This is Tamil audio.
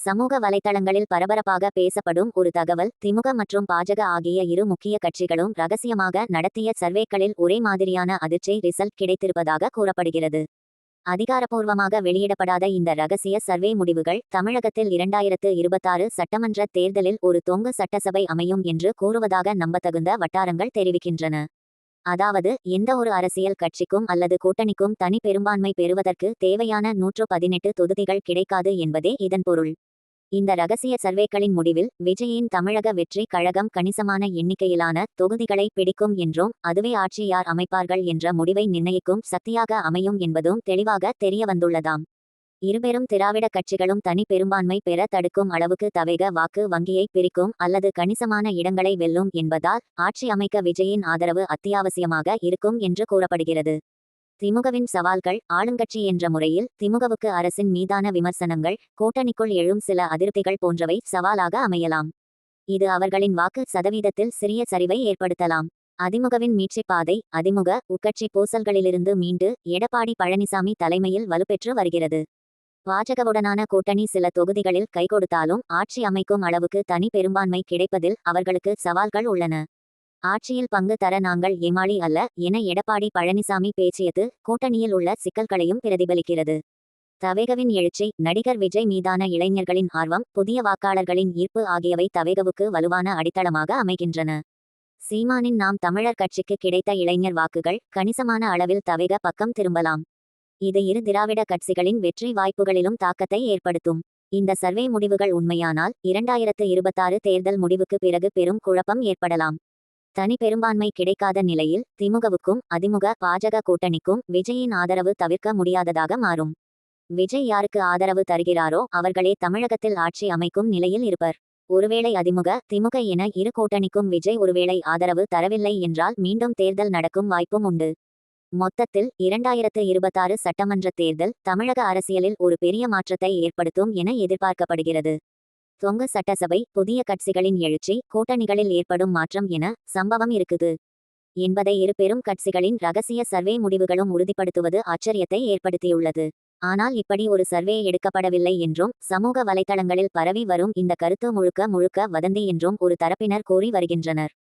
சமூக வலைத்தளங்களில் பரபரப்பாக பேசப்படும் ஒரு தகவல் திமுக மற்றும் பாஜக ஆகிய இரு முக்கிய கட்சிகளும் ரகசியமாக நடத்திய சர்வேக்களில் ஒரே மாதிரியான அதிர்ச்சி ரிசல்ட் கிடைத்திருப்பதாக கூறப்படுகிறது. அதிகாரப்பூர்வமாக வெளியிடப்படாத இந்த ரகசிய சர்வே முடிவுகள் தமிழகத்தில் இரண்டாயிரத்து இருபத்தாறு சட்டமன்ற தேர்தலில் ஒரு தொங்கு சட்டசபை அமையும் என்று கூறுவதாக நம்பத்தகுந்த வட்டாரங்கள் தெரிவிக்கின்றன. அதாவது எந்த ஒரு அரசியல் கட்சிக்கும் அல்லது கூட்டணிக்கும் தனி பெரும்பான்மை பெறுவதற்கு தேவையான நூற்று பதினெட்டு தொகுதிகள் கிடைக்காது என்பதே இதன் பொருள். இந்த ரகசிய சர்வேக்களின் முடிவில் விஜயின் தமிழக வெற்றி கழகம் கணிசமான எண்ணிக்கையிலான தொகுதிகளை பிடிக்கும் என்றும் அதுவே ஆட்சி யார் அமைப்பார்கள் என்ற முடிவை நிர்ணயிக்கும் சக்தியாக அமையும் என்பதும் தெளிவாக தெரிய வந்துள்ளதாம் இருபெரும் திராவிட கட்சிகளும் தனி பெரும்பான்மை பெற தடுக்கும் அளவுக்கு தவேக வாக்கு வங்கியை பிரிக்கும் அல்லது கணிசமான இடங்களை வெல்லும் என்பதால் ஆட்சி அமைக்க விஜயின் ஆதரவு அத்தியாவசியமாக இருக்கும் என்று கூறப்படுகிறது. திமுகவின் சவால்கள் ஆளுங்கட்சி என்ற முறையில் திமுகவுக்கு அரசின் மீதான விமர்சனங்கள் கூட்டணிக்குள் எழும் சில அதிருப்திகள் போன்றவை சவாலாக அமையலாம். இது அவர்களின் வாக்கு சதவீதத்தில் சிறிய சரிவை ஏற்படுத்தலாம். அதிமுகவின் மீட்சி பாதை அதிமுக உட்கட்சி பூசல்களிலிருந்து மீண்டு எடப்பாடி பழனிசாமி தலைமையில் வலுப்பெற்று வருகிறது. பாஜகவுடனான கூட்டணி சில தொகுதிகளில் கை கொடுத்தாலும் ஆட்சி அமைக்கும் அளவுக்கு தனி பெரும்பான்மை கிடைப்பதில் அவர்களுக்கு சவால்கள் உள்ளன. ஆட்சியில் பங்கு தர நாங்கள் ஏமாளி அல்ல என எடப்பாடி பழனிசாமி பேசியது கூட்டணியில் உள்ள சிக்கல்களையும் பிரதிபலிக்கிறது. தவேகவின் எழுச்சி நடிகர் விஜய் மீதான இளைஞர்களின் ஆர்வம் புதிய வாக்காளர்களின் ஈர்ப்பு ஆகியவை தவேகவுக்கு வலுவான அடித்தளமாக அமைகின்றன. சீமானின் நாம் தமிழர் கட்சிக்கு கிடைத்த இளைஞர் வாக்குகள் கணிசமான அளவில் தவேக பக்கம் திரும்பலாம். இது இரு திராவிட கட்சிகளின் வெற்றி வாய்ப்புகளிலும் தாக்கத்தை ஏற்படுத்தும். இந்த சர்வே முடிவுகள் உண்மையானால் இரண்டாயிரத்து இருபத்தாறு தேர்தல் முடிவுக்கு பிறகு பெரும் குழப்பம் ஏற்படலாம். தனி பெரும்பான்மை கிடைக்காத நிலையில் திமுகவுக்கும் அதிமுக பாஜக கூட்டணிக்கும் விஜயின் ஆதரவு தவிர்க்க முடியாததாக மாறும். விஜய் யாருக்கு ஆதரவு தருகிறாரோ அவர்களே தமிழகத்தில் ஆட்சி அமைக்கும் நிலையில் இருப்பர். ஒருவேளை அதிமுக திமுக என இரு கூட்டணிக்கும் விஜய் ஒருவேளை ஆதரவு தரவில்லை என்றால் மீண்டும் தேர்தல் நடக்கும் வாய்ப்பும் உண்டு. மொத்தத்தில் இரண்டாயிரத்து இருபத்தாறு சட்டமன்ற தேர்தல் தமிழக அரசியலில் ஒரு பெரிய மாற்றத்தை ஏற்படுத்தும் என எதிர்பார்க்கப்படுகிறது. தொங்கு சட்டசபை புதிய கட்சிகளின் எழுச்சி கூட்டணிகளில் ஏற்படும் மாற்றம் என சம்பவம் இருக்குது. என்பதை இரு பெரும் கட்சிகளின் ரகசிய சர்வே முடிவுகளும் உறுதிப்படுத்துவது ஆச்சரியத்தை ஏற்படுத்தியுள்ளது. ஆனால் இப்படி ஒரு சர்வே எடுக்கப்படவில்லை என்றும் சமூக வலைதளங்களில் பரவி வரும் இந்த கருத்து முழுக்க முழுக்க வதந்தி என்றும் ஒரு தரப்பினர் கூறி வருகின்றனர்.